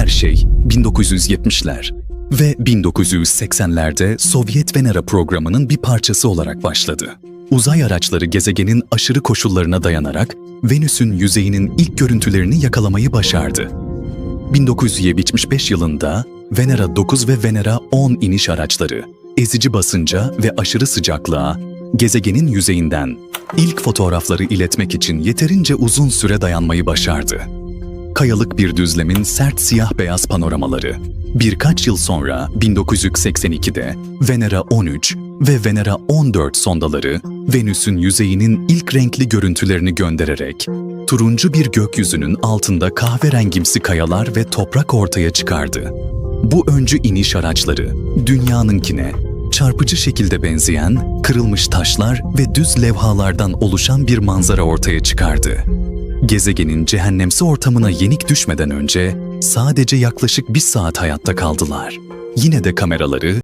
her şey 1970'ler ve 1980'lerde Sovyet Venera programının bir parçası olarak başladı. Uzay araçları gezegenin aşırı koşullarına dayanarak Venüs'ün yüzeyinin ilk görüntülerini yakalamayı başardı. 1975 yılında Venera 9 ve Venera 10 iniş araçları ezici basınca ve aşırı sıcaklığa gezegenin yüzeyinden ilk fotoğrafları iletmek için yeterince uzun süre dayanmayı başardı. Kayalık bir düzlemin sert siyah beyaz panoramaları. Birkaç yıl sonra 1982'de Venera 13 ve Venera 14 sondaları Venüs'ün yüzeyinin ilk renkli görüntülerini göndererek turuncu bir gökyüzünün altında kahverengimsi kayalar ve toprak ortaya çıkardı. Bu öncü iniş araçları dünyanınkine çarpıcı şekilde benzeyen kırılmış taşlar ve düz levhalardan oluşan bir manzara ortaya çıkardı. Gezegenin cehennemsi ortamına yenik düşmeden önce sadece yaklaşık bir saat hayatta kaldılar. Yine de kameraları